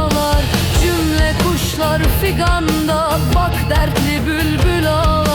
dağlar Cümle kuşlar figanda. Bak dertli bülbül ağlar.